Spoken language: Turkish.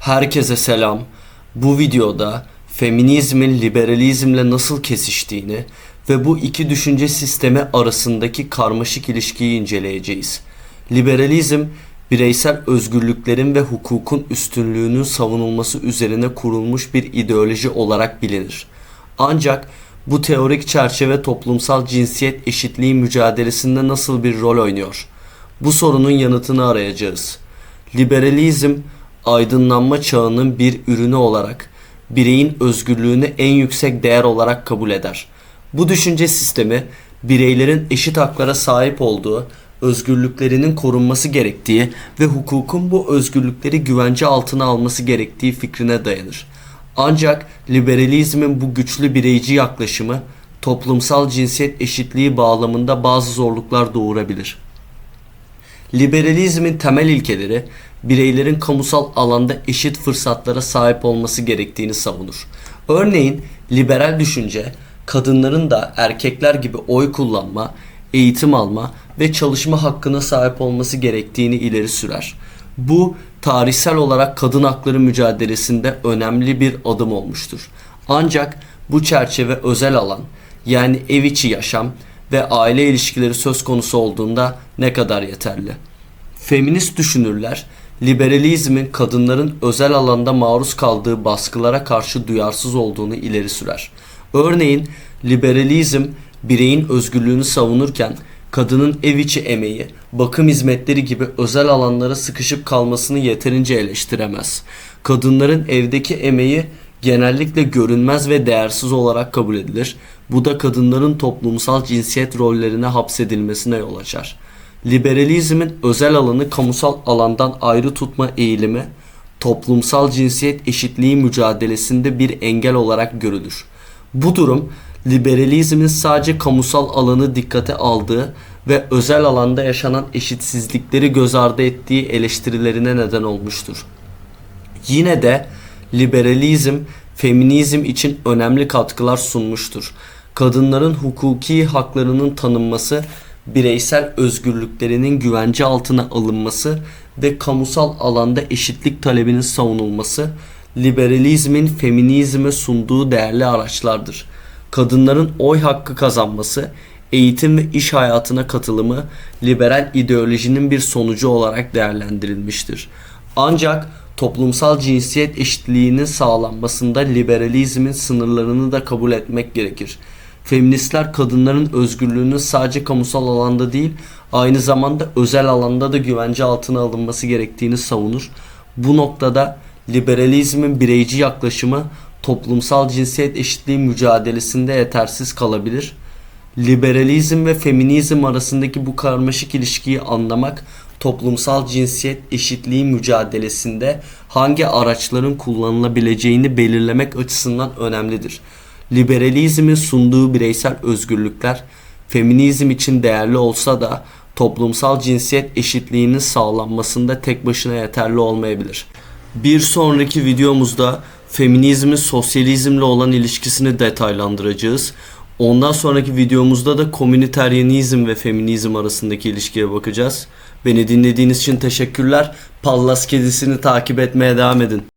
Herkese selam. Bu videoda feminizmin liberalizmle nasıl kesiştiğini ve bu iki düşünce sistemi arasındaki karmaşık ilişkiyi inceleyeceğiz. Liberalizm, bireysel özgürlüklerin ve hukukun üstünlüğünün savunulması üzerine kurulmuş bir ideoloji olarak bilinir. Ancak bu teorik çerçeve toplumsal cinsiyet eşitliği mücadelesinde nasıl bir rol oynuyor? Bu sorunun yanıtını arayacağız. Liberalizm, aydınlanma çağının bir ürünü olarak bireyin özgürlüğünü en yüksek değer olarak kabul eder. Bu düşünce sistemi bireylerin eşit haklara sahip olduğu, özgürlüklerinin korunması gerektiği ve hukukun bu özgürlükleri güvence altına alması gerektiği fikrine dayanır. Ancak liberalizmin bu güçlü bireyci yaklaşımı toplumsal cinsiyet eşitliği bağlamında bazı zorluklar doğurabilir. Liberalizmin temel ilkeleri bireylerin kamusal alanda eşit fırsatlara sahip olması gerektiğini savunur. Örneğin liberal düşünce kadınların da erkekler gibi oy kullanma, eğitim alma ve çalışma hakkına sahip olması gerektiğini ileri sürer. Bu tarihsel olarak kadın hakları mücadelesinde önemli bir adım olmuştur. Ancak bu çerçeve özel alan yani ev içi yaşam ve aile ilişkileri söz konusu olduğunda ne kadar yeterli? Feminist düşünürler liberalizmin kadınların özel alanda maruz kaldığı baskılara karşı duyarsız olduğunu ileri sürer. Örneğin liberalizm bireyin özgürlüğünü savunurken kadının ev içi emeği, bakım hizmetleri gibi özel alanlara sıkışıp kalmasını yeterince eleştiremez. Kadınların evdeki emeği genellikle görünmez ve değersiz olarak kabul edilir. Bu da kadınların toplumsal cinsiyet rollerine hapsedilmesine yol açar. Liberalizmin özel alanı kamusal alandan ayrı tutma eğilimi toplumsal cinsiyet eşitliği mücadelesinde bir engel olarak görülür. Bu durum liberalizmin sadece kamusal alanı dikkate aldığı ve özel alanda yaşanan eşitsizlikleri göz ardı ettiği eleştirilerine neden olmuştur. Yine de liberalizm feminizm için önemli katkılar sunmuştur. Kadınların hukuki haklarının tanınması, bireysel özgürlüklerinin güvence altına alınması ve kamusal alanda eşitlik talebinin savunulması liberalizmin feminizme sunduğu değerli araçlardır. Kadınların oy hakkı kazanması, eğitim ve iş hayatına katılımı liberal ideolojinin bir sonucu olarak değerlendirilmiştir. Ancak toplumsal cinsiyet eşitliğinin sağlanmasında liberalizmin sınırlarını da kabul etmek gerekir. Feministler kadınların özgürlüğünün sadece kamusal alanda değil, aynı zamanda özel alanda da güvence altına alınması gerektiğini savunur. Bu noktada liberalizmin bireyci yaklaşımı toplumsal cinsiyet eşitliği mücadelesinde yetersiz kalabilir. Liberalizm ve feminizm arasındaki bu karmaşık ilişkiyi anlamak toplumsal cinsiyet eşitliği mücadelesinde hangi araçların kullanılabileceğini belirlemek açısından önemlidir. Liberalizmin sunduğu bireysel özgürlükler feminizm için değerli olsa da toplumsal cinsiyet eşitliğinin sağlanmasında tek başına yeterli olmayabilir. Bir sonraki videomuzda feminizmin sosyalizmle olan ilişkisini detaylandıracağız. Ondan sonraki videomuzda da komüniteryenizm ve feminizm arasındaki ilişkiye bakacağız. Beni dinlediğiniz için teşekkürler. Pallas kedisini takip etmeye devam edin.